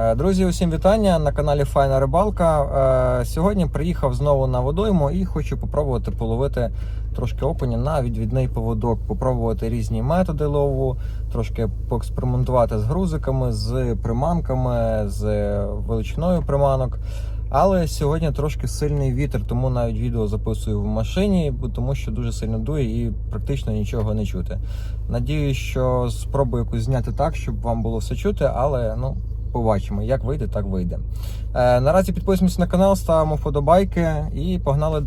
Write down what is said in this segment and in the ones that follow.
Е, Друзі, усім вітання на каналі Файна Рибалка. Е, Сьогодні приїхав знову на водойму і хочу попробувати половити трошки окуня на відвідний поводок, попробувати різні методи лову, трошки поекспериментувати з грузиками, з приманками, з величиною приманок. Але сьогодні трошки сильний вітер, тому навіть відео записую в машині, тому що дуже сильно дує і практично нічого не чути. Надіюсь, що спробую якось зняти так, щоб вам було все чути, але ну побачимо, як вийде, так вийде. Е, наразі підписуємося на канал, ставимо вподобайки і погнали.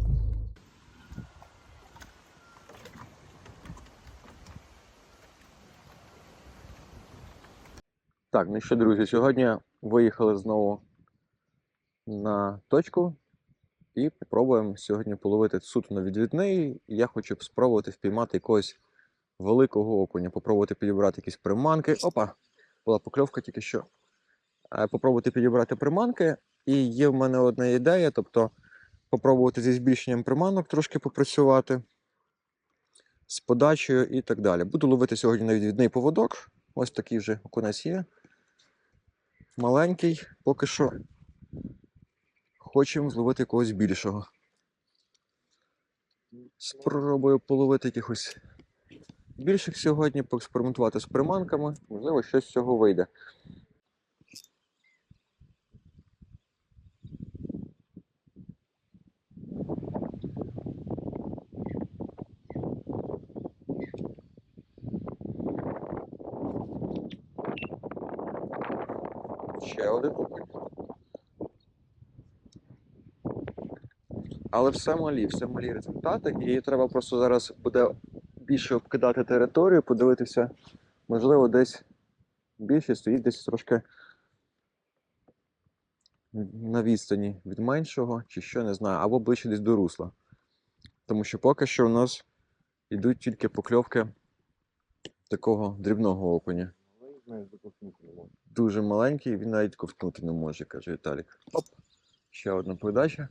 Так, ну що, друзі, сьогодні виїхали знову на точку і спробуємо сьогодні половити суто на відвідний. Я хочу спробувати впіймати якогось великого окуня, попробувати підібрати якісь приманки. Опа! Була покльовка тільки що. Е, Попробувати підібрати приманки. І є в мене одна ідея, тобто попробувати зі збільшенням приманок трошки попрацювати, з подачею і так далі. Буду ловити сьогодні на відвідний поводок. Ось такий вже окунець є. Маленький, поки що хочемо зловити якогось більшого. Спробую половити якихось більших сьогодні, поекспериментувати з приманками. Можливо, щось з цього вийде. Ще один окунь. Але все малі, все малі результати, і треба просто зараз буде більше обкидати територію, подивитися, можливо, десь більше стоїть десь трошки на відстані від меншого, чи що, не знаю, або ближче десь до русла. Тому що поки що у нас йдуть тільки покльовки такого дрібного окуня. Дуже маленький, він навіть ковтнути не може, каже Віталік. Оп, ще одна передача.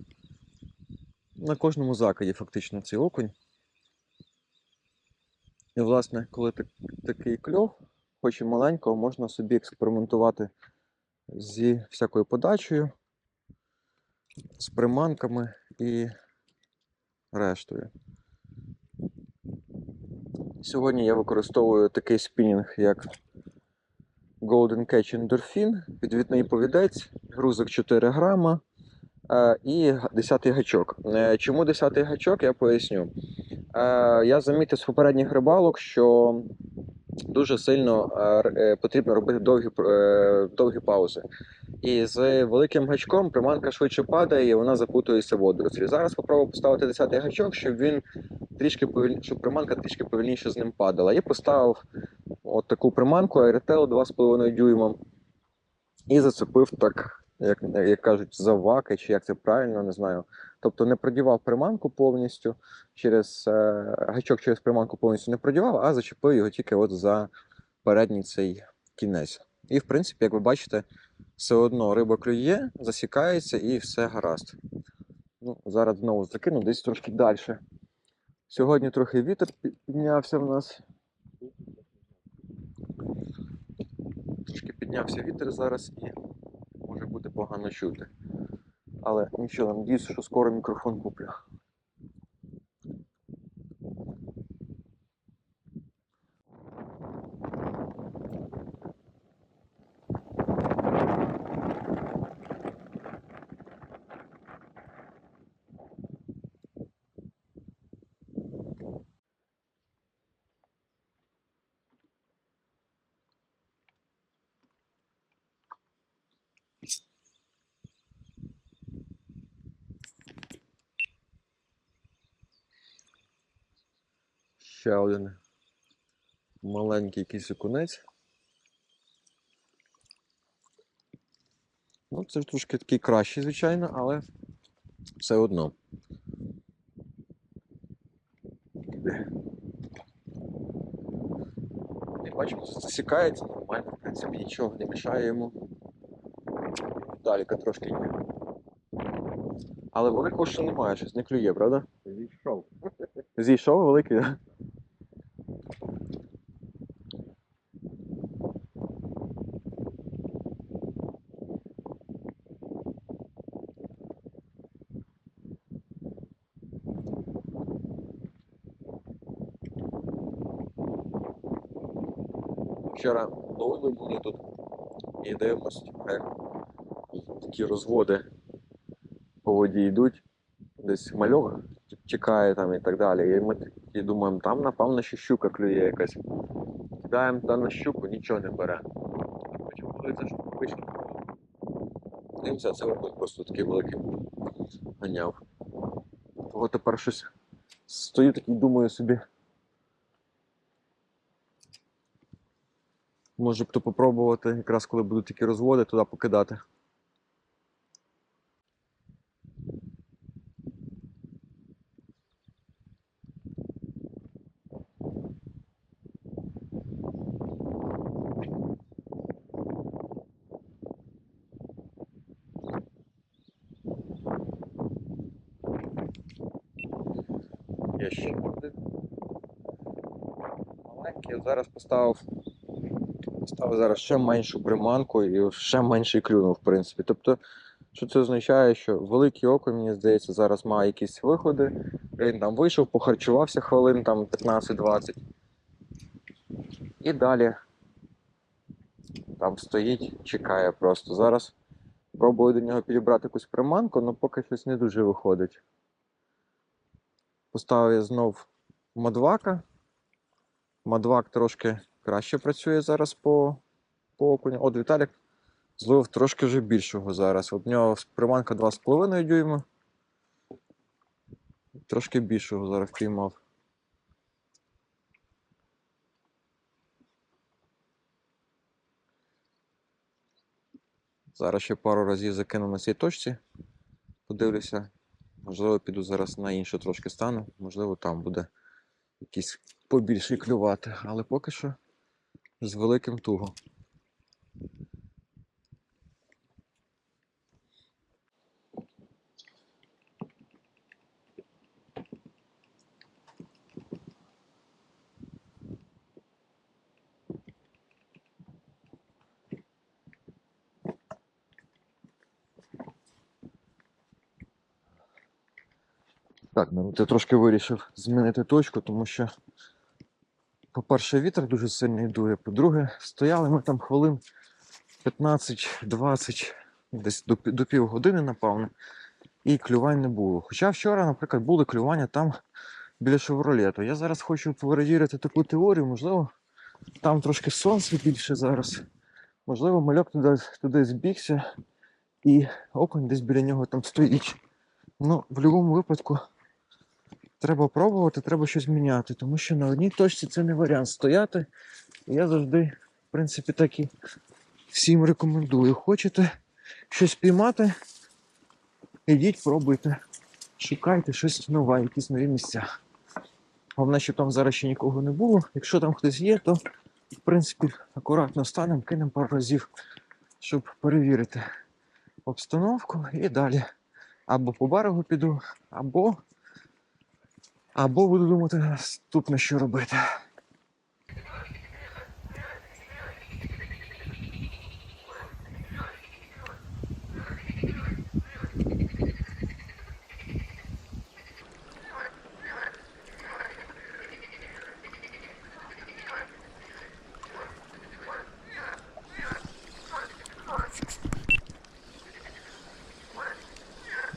На кожному закиді фактично цей окунь. І, власне, коли так, такий кльов, хоч і маленького, можна собі експериментувати зі всякою подачею, з приманками і рештою. Сьогодні я використовую такий спінінг, як Golden Catch Endorphin, підвідний повідець, грузик 4 грама е, і 10 гачок. Е, Чому 10 гачок, я поясню. Е, Я замітив з попередніх рибалок, що дуже сильно потрібно робити довгі, довгі паузи. І з великим гачком приманка швидше падає і вона запутується в водорослі. Зараз спробую поставити 10 гачок, щоб він трішки повіль... щоб приманка трішки повільніше з ним падала. І поставив от таку приманку Airtel 2,5 дюйма. І зацепив так, як, як кажуть, за ваки, чи як це правильно, не знаю. Тобто не продівав приманку повністю через е, гачок через приманку повністю не продівав, а зачепив його тільки от за передній цей кінець. І в принципі, як ви бачите, все одно риба клює, засікається і все гаразд. Ну, зараз знову закину десь трошки далі. Сьогодні трохи вітер піднявся в нас. Трошки піднявся вітер зараз і може бути погано чути. Але нічого, надіюсь, що скоро мікрофон куплю. Ще один маленький якийсь окунець. Ну, це трошки такий кращий, звичайно, але все одно. Як бачимо, це засікається нормально, в принципі, нічого не мішає йому. Даліка трошки є. Але великого ще немає, щось не клює, правда? Зійшов. Зійшов великий, так? Вчора ловили були тут і дивимось, як такі розводи по воді йдуть. Десь мальок чекає там і так далі. І ми такі думаємо, там напевно ще щука клює якась. Кидаємо та на щуку, нічого не бере. Потім це ж вийшло. Дивимося, це окунь просто такий великий ганяв. Того тепер щось стою такий, думаю собі. Може б то попробувати, якраз коли будуть такі розводи, туди покидати. Є ще один. Маленький, зараз поставив. Поставив зараз ще меншу приманку і ще менший клюнув, в принципі. Тобто, що це означає, що великий окунь, мені здається, зараз має якісь виходи. Він там вийшов, похарчувався хвилин там 15-20. І далі там стоїть, чекає просто. Зараз пробую до нього підібрати якусь приманку, але поки щось не дуже виходить. Поставив я знов мадвака. Мадвак трошки краще працює зараз по, по окуню. От Віталік зловив трошки вже більшого зараз. От в нього приманка 2,5 дюйма. Трошки більшого зараз впіймав. Зараз ще пару разів закину на цій точці. Подивлюся. Можливо, піду зараз на іншу трошки стану. Можливо, там буде якийсь побільший клювати. Але поки що з великим туго. Так, ну я трошки вирішив змінити точку, тому що, по-перше, вітер дуже сильний дує. По-друге, стояли ми там хвилин 15-20, десь до, до півгодини, напевно, і клювань не було. Хоча вчора, наприклад, були клювання там біля шевролету. Я зараз хочу перевірити таку теорію, можливо, там трошки сонце більше зараз. Можливо, мальок туди, туди збігся і окунь десь біля нього там стоїть. Ну, в будь-якому випадку треба пробувати, треба щось міняти, тому що на одній точці це не варіант стояти. Я завжди, в принципі, так і всім рекомендую. Хочете щось піймати, ідіть, пробуйте, шукайте щось нове, якісь нові місця. Головне, щоб там зараз ще нікого не було. Якщо там хтось є, то в принципі акуратно станемо, кинемо пару разів, щоб перевірити обстановку і далі. Або по берегу піду, або або буду думати наступне, що робити.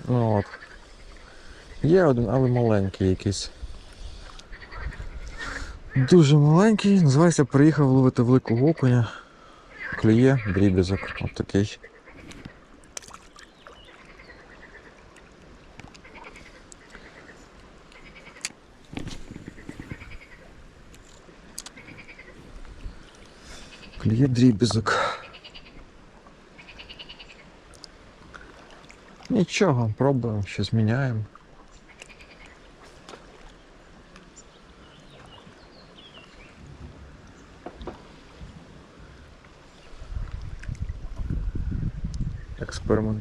Ну от. Є один, але маленький якийсь. Дуже маленький, називається приїхав ловити великого окуня. Клює дрібізок. От такий. Клює дрібізок. Нічого, пробуємо, щось міняємо.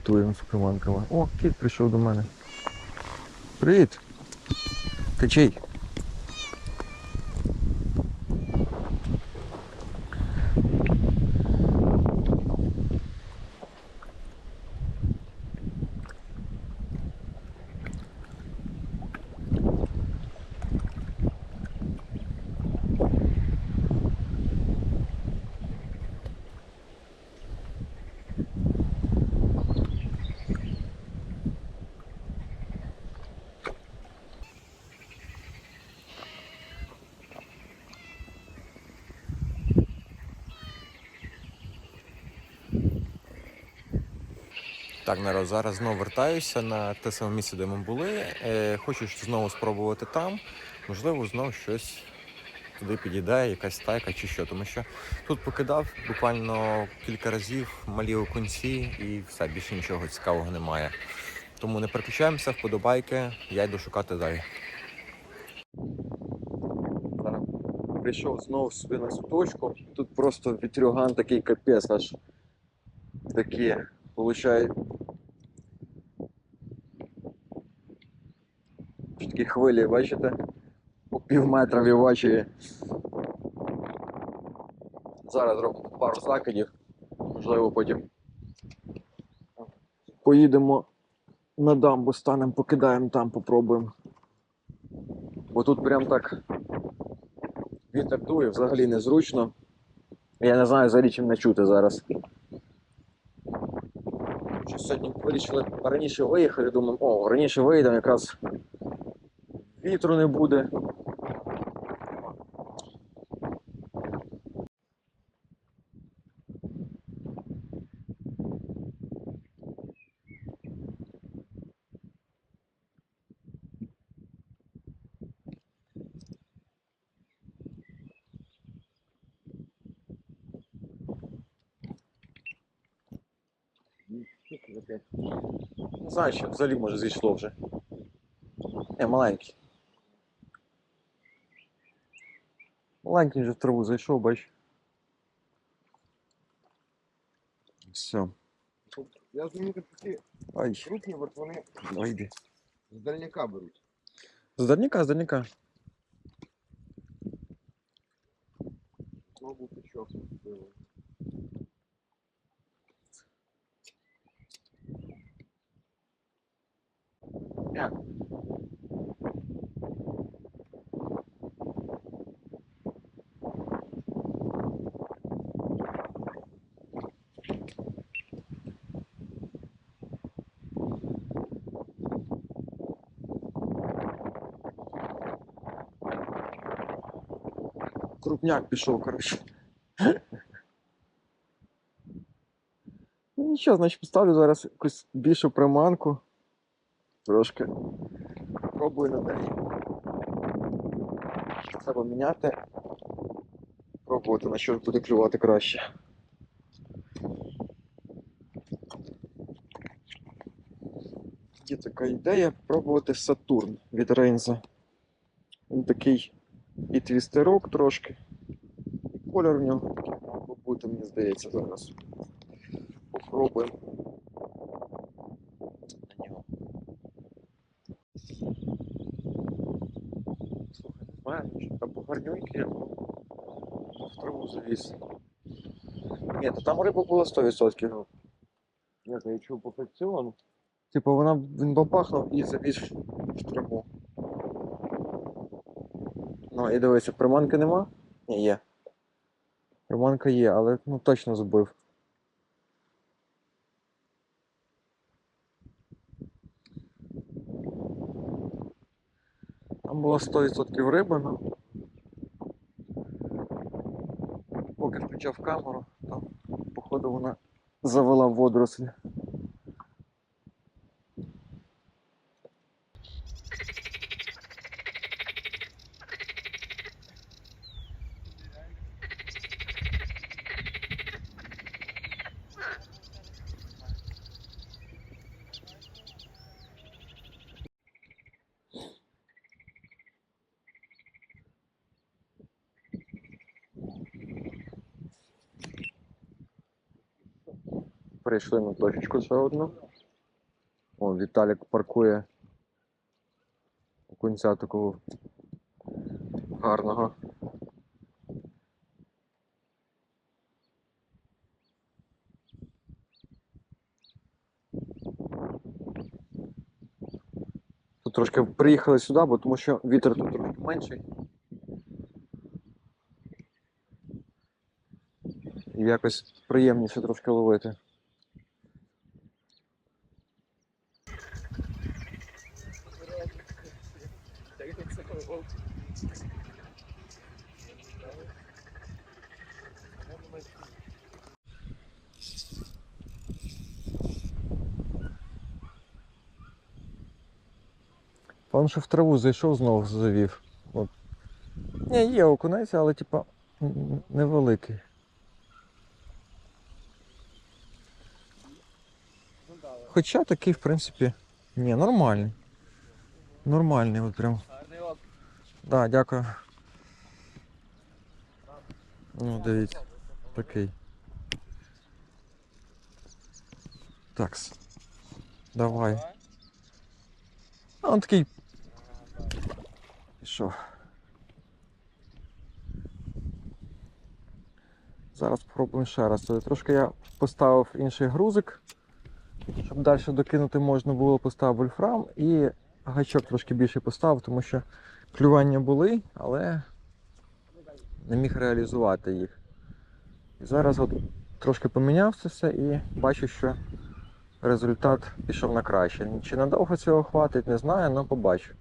Експериментуємо з приманками. О, кіт прийшов до мене. Привіт! Ти Так, народ, зараз знову вертаюся на те саме місце, де ми були. Е, хочу знову спробувати там. Можливо, знову щось туди підійде, якась тайка чи що. Тому що тут покидав буквально кілька разів малі окунці і все, більше нічого цікавого немає. Тому не переключаємося, вподобайки, я йду шукати далі. Прийшов знову собі на цю точку. Тут просто вітрюган такий капець аж такі, получає. Такі хвилі, бачите? По пів метра вівачої. Зараз зробимо пару закидів. Можливо, потім поїдемо на дамбу, станемо, покидаємо там, попробуємо. Бо тут прям так вітер дує, взагалі незручно. Я не знаю взагалі чим не чути зараз. Сьогодні вирішили раніше виїхати, думаю, о, раніше виїдемо, якраз вітру не буде. Не знаю, що взагалі може зійшло вже. Не, маленький. Маленький вже в траву зайшов, бач. Все. Я замітив такі Ай, крупні, от вони ой, йди. з дальняка беруть. З дальніка, з дальніка. Знову пічок було. Крупняк пішов, коротше. Ну нічого, значить поставлю зараз якусь більшу приманку. Трошки. Пробую на неї. Треба міняти. Пробувати на що буде клювати краще. Є така ідея пробувати Сатурн від Рейнза. Він такий і твістерок трошки. Колір в нього бути, мені здається, зараз. Попробуємо. На нього. Слухай, не знаю, або гарнюнький, або в траву завіс. Ні, то там риба була 100%. Як я чув по фрикціону. Типу вона він бабахнув і завіз в траву. Ну і дивися, приманки нема? Ні, є. Приманка є, але ну точно збив. Там було 100% риби, ну. Поки включав камеру, там, походу, вона завела водорослі. Прийшли на точечку ще одну. О, Віталік паркує окунця такого гарного. Тут трошки приїхали сюди, бо тому що вітер тут трошки менший. І якось приємніше трошки ловити. Що в траву зайшов, знову завів. От. Ні, є окунець, але типа невеликий. Хоча такий, в принципі, ні, нормальний. Нормальний, от прям. Да, дякую. Ну, дивіться, такий. Такс. Давай. А он такий. Пішов. Зараз спробуємо ще раз. Е, Трошки я поставив інший грузик, щоб далі докинути можна було, поставив вольфрам і гачок трошки більше поставив, тому що клювання були, але не міг реалізувати їх. І зараз от трошки поміняв це все і бачу, що результат пішов на краще. Чи надовго цього хватить, не знаю, але побачу.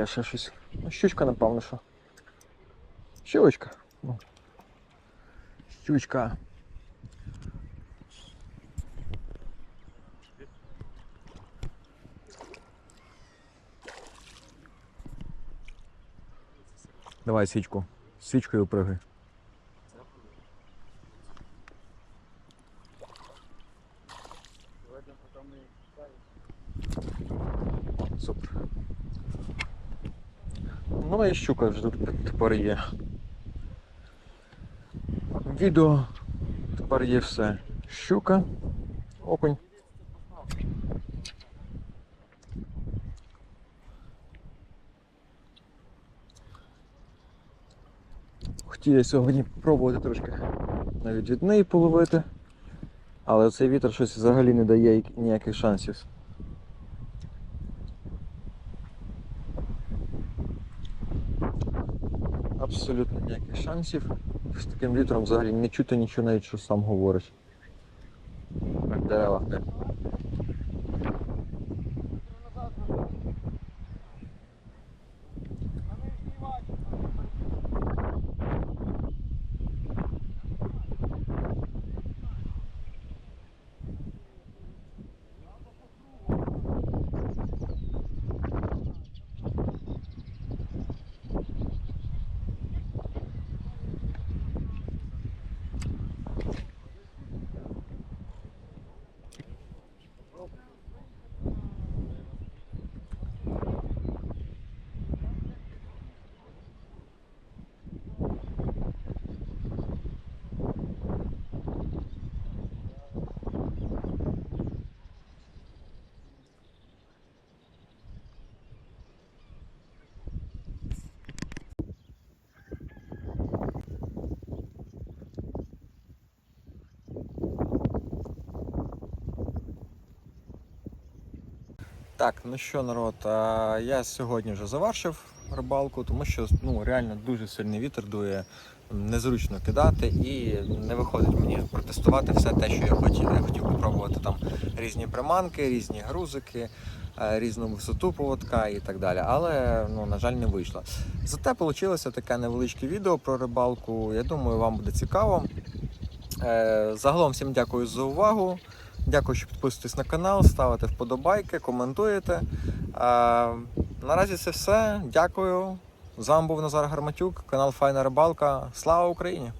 Є ще щось. Ну, щучка, напевно, що. Щучка. Ну. Щучка. Давай свічку. Свічкою пригай. Супер. Ну і щука вже тут тепер є. Відео тепер є все. Щука, окунь. Хотів я сьогодні пробувати трошки навіть від неї половити, але цей вітер щось взагалі не дає ніяких шансів. Абсолютно ніяких шансів. З таким вітром взагалі не чути нічого навіть, що сам говориш. Не. Так, ну що, народ, я сьогодні вже завершив рибалку, тому що ну, реально дуже сильний вітер дує, незручно кидати і не виходить мені протестувати все те, що я хотів. Я хотів попробувати там різні приманки, різні грузики, е, різну висоту поводка і так далі. Але, ну, на жаль, не вийшло. Зате вийшло таке невеличке відео про рибалку. Я думаю, вам буде цікаво. Е, Загалом всім дякую за увагу. Дякую, що підписуєтесь на канал, ставите вподобайки, коментуєте. А, наразі це все. Дякую. З вами був Назар Гарматюк, канал Файна Рибалка. Слава Україні!